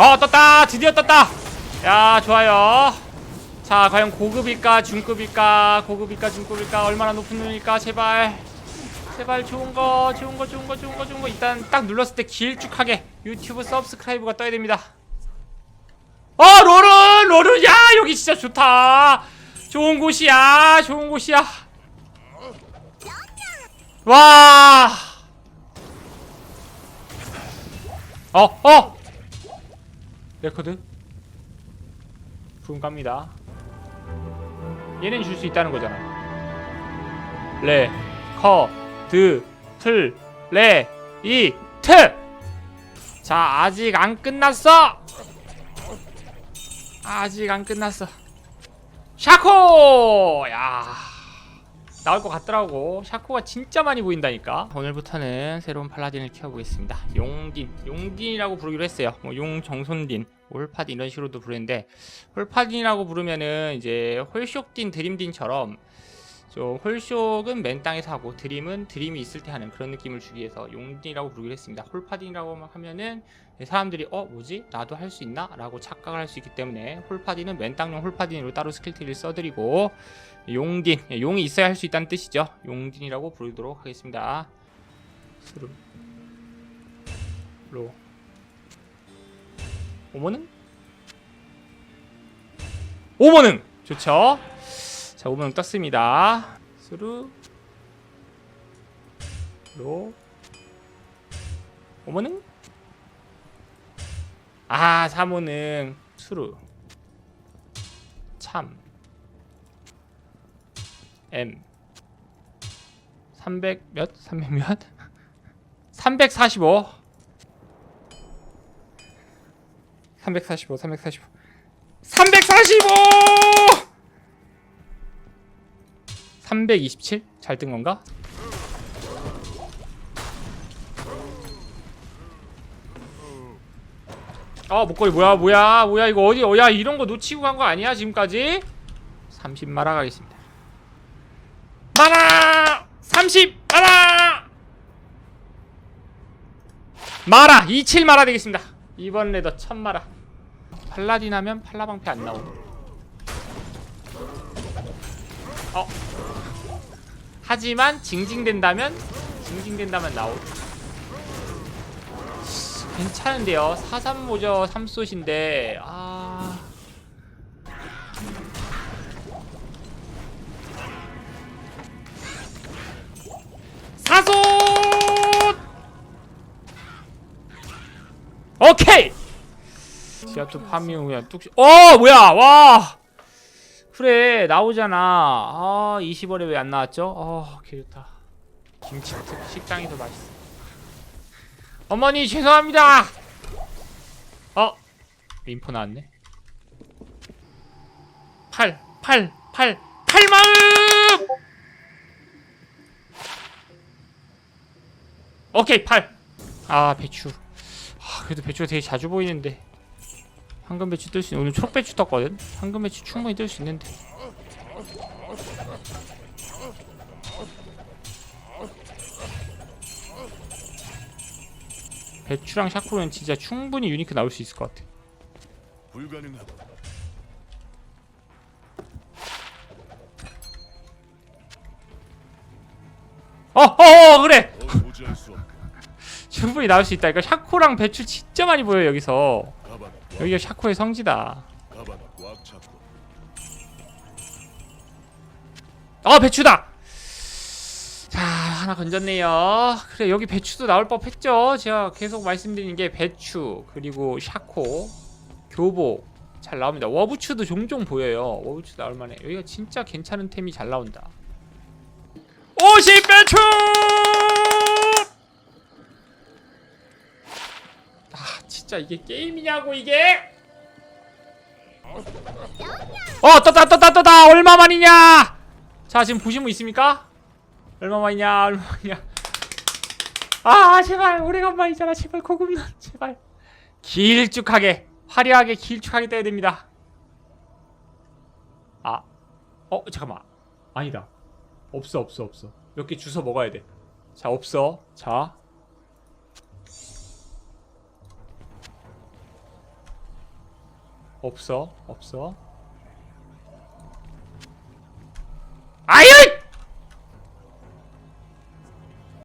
어 떴다. 드디어 떴다. 야 좋아요. 자 과연 고급일까 중급일까 고급일까 중급일까? 얼마나 높은 눈일까? 제발. 제발 좋은 거 좋은 거 좋은 거 좋은 거 좋은 거. 일단 딱 눌렀을 때 길쭉하게 유튜브 서브스크라이브가 떠야 됩니다. 어 롤은 롤은 야 여기 진짜 좋다. 좋은 곳이야 좋은 곳이야. 와. 어, 어! 레코드? 부금 갑니다. 얘는 줄 수 있다는 거잖아. 레, 커, 드, 틀, 레, 이, 트! 자, 아직 안 끝났어! 아직 안 끝났어. 샤코! 야 나올 것 같더라고. 샤코가 진짜 많이 보인다니까. 오늘부터는 새로운 팔라딘을 키워보겠습니다. 용딘, 용딘이라고 부르기로 했어요. 뭐 용정손딘, 올파딘 이런 식으로도 부르는데 홀파딘이라고 부르면은 이제 홀쇼딘, 드림딘처럼 좀 홀쇼은 맨 땅에서 하고 드림은 드림이 있을 때 하는 그런 느낌을 주기 위해서 용딘이라고 부르기로 했습니다. 홀파딘이라고 하면은 사람들이 어 뭐지? 나도 할 수 있나? 라고 착각을 할 수 있기 때문에 홀파딘은 맨 땅용 홀파딘으로 따로 스킬트를 써드리고 용딘 예, 용이 있어야 할 수 있다는 뜻이죠. 용딘이라고 부르도록 하겠습니다. 스루 로. 오모능? 오모능! 좋죠 자 오모능 떴습니다. 스루. 로. 오모능. 아 사모능. 수루. 참. M. 300 몇? 300 몇? 345 345 345 345 327? 잘 뜬 건가? 아 목걸이 뭐야 뭐야 뭐야 이거 어디 어야 이런 거 놓치고 간 거 아니야 지금까지? 30마라 가겠습니다. 마라! 30 마라! 마라! 27 마라 되겠습니다. 이번 레더 1000 마라. 팔라딘 하면 팔라방패 안 나오네 어 하지만 징징된다면 징징된다면 나오. 괜찮은데요. 435저 3솥인데 아. 사솥! 오케이! 지하철 파밍 그냥 뚝 어 뭐야. 와 그래 나오잖아 아 20월에 왜 안 나왔죠 어 개좋다 김치 식당에서 맛있어 어머니 죄송합니다. 어 인포 나왔네. 8 8 8 8마음. 오케이 8. 아 배추. 아 그래도 배추가 되게 자주 보이는데. 황금 배추 뜰 수 있는 오늘 촉 배추 떴거든. 황금 배추 충분히 뜰 수 있는데. 배추랑 샤코는 진짜 충분히 유니크 나올 수 있을 것 같아. 불가능하다. 어, 어, 어 그래. 더 도저할 수 없다. 충분히 나올 수 있다. 그러니까 샤코랑 배추 진짜 많이 보여 여기서. 여기가 샤코의 성지다. 아 배추다. 자 하나 건졌네요. 그래 여기 배추도 나올 법했죠. 제가 계속 말씀드리는 게 배추 그리고 샤코, 교보 잘 나옵니다. 워부추도 종종 보여요. 워부추 나올 만해. 여기가 진짜 괜찮은 템이 잘 나온다. 50 배추! 아 진짜 이게 게임이냐고 이게? 어 떴다 떴다 떴다 얼마만이냐? 자 지금 보시면 있습니까? 얼마만이냐? 얼마만이냐? 아 제발. 오래간만이잖아. 제발 고급난 제발. 길쭉하게 화려하게 길쭉하게 떠야 됩니다. 아 어 잠깐만. 아니다. 없어 없어 없어. 몇 개 주워 먹어야 돼자 없어. 자 없어? 없어